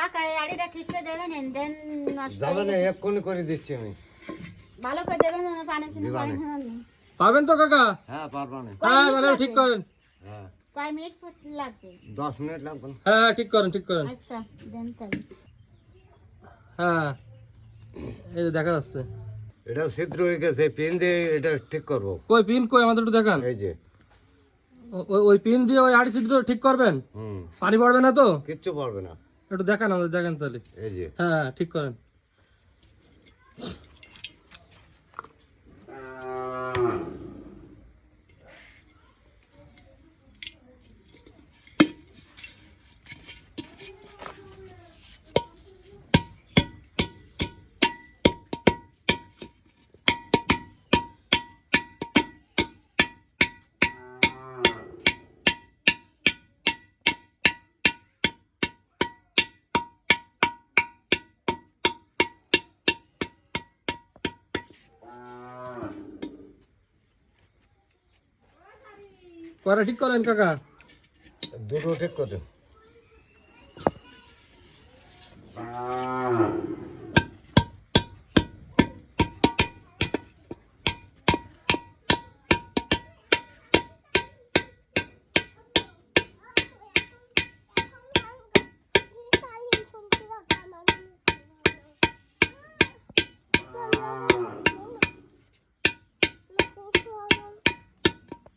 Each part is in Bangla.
কাকা এই আড়িটা ঠিক করে দেবেন দেন নষ্ট যাবে না এক্ষুনি করে দিচ্ছি আমি। ভালো করে দেবেন পানি চিনি পানি দিবানে। খাওয়ান নেই। পারবেন তো কাকা? হ্যাঁ পারবা না। হ্যাঁ তাহলে ঠিক করেন। হ্যাঁ। কয় মিনিট লাগবে? দশ মিনিট লাগবে। হ্যাঁ হ্যাঁ ঠিক করেন ঠিক করেন। আচ্ছা দেন তাহলে। হ্যাঁ এই যে দেখা যাচ্ছে। এটা ছিদ্র হয়ে গেছে পেন দিয়ে এটা ঠিক করব। কই পিন কই? আমাদের একটু দেখান। এই যে। ওই- ওই পিন দিয়ে ওই আড়ি ছিদ্র ঠিক করবেন? হুম। পানি পড়বে না তো? কিচ্ছু পড়বে না। একটু দেখান আমাদের দেখেন তাহলে। এই যে। হ্যাঁ হ্যাঁ ঠিক করেন। পরে ঠিক করেন কাকা। দুটো ঠিক করে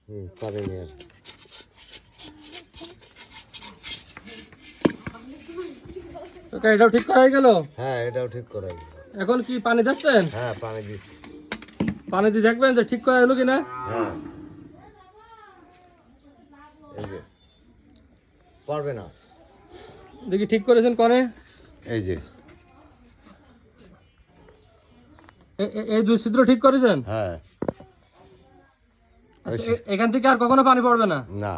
হুম পারে নিয়ে আসো। কাকা এটাও ঠিক করা হয়ে গেল? হ্যাঁ এটাও ঠিক করাই এখন কি পানি দিচ্ছেন? হ্যাঁ পানি দিচ্ছি। পানি দিয়ে দেখবেন যে ঠিক করা হলো কিনা? হ্যাঁ। এই যে পারবে না। দেখি ঠিক করেছেন কনে? এই যে। এই দুই ছিদ্র ঠিক করেছেন? হ্যাঁ। এখান থেকে আর কখনো পানি পড়বে না? না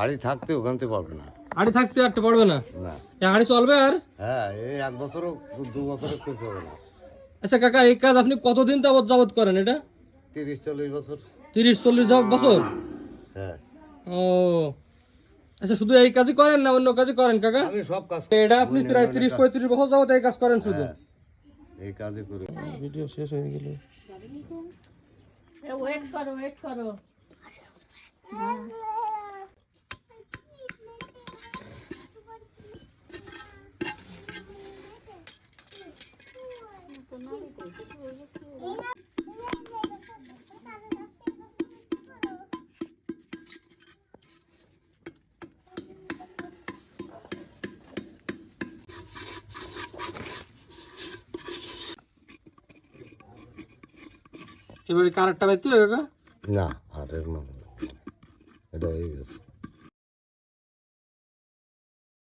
আড়ি থাকতে ওখান থেকে পারবে না। আড়ি থাকতে আর পড়বে না? না। এ আড়ি চলবে আর? হ্যাঁ এই এক বছরও দু বছরও কিছু হবে না। আচ্ছা কাকা এই কাজ আপনি কতদিন যাবত যাবত করেন এটা? তিরিশ চল্লিশ বছর। তিরিশ চল্লিশ বছর? হ্যাঁ। ও। আচ্ছা শুধু এই কাজই করেন না অন্য কাজই করেন কাকা? আমি সব কাজ এটা আপনি প্রায় তিরিশ পঁয়ত্রিশ বছর যাবত এই কাজ করেন শুধু? হ্যাঁ, এই কাজই করি। ভিডিও শেষ হয়ে গেল। ওয়েট করো ওয়েট করো। এবারে কারেক্টটা বাইতে কাকা? না হাটের না। এটা হয়ে গেছে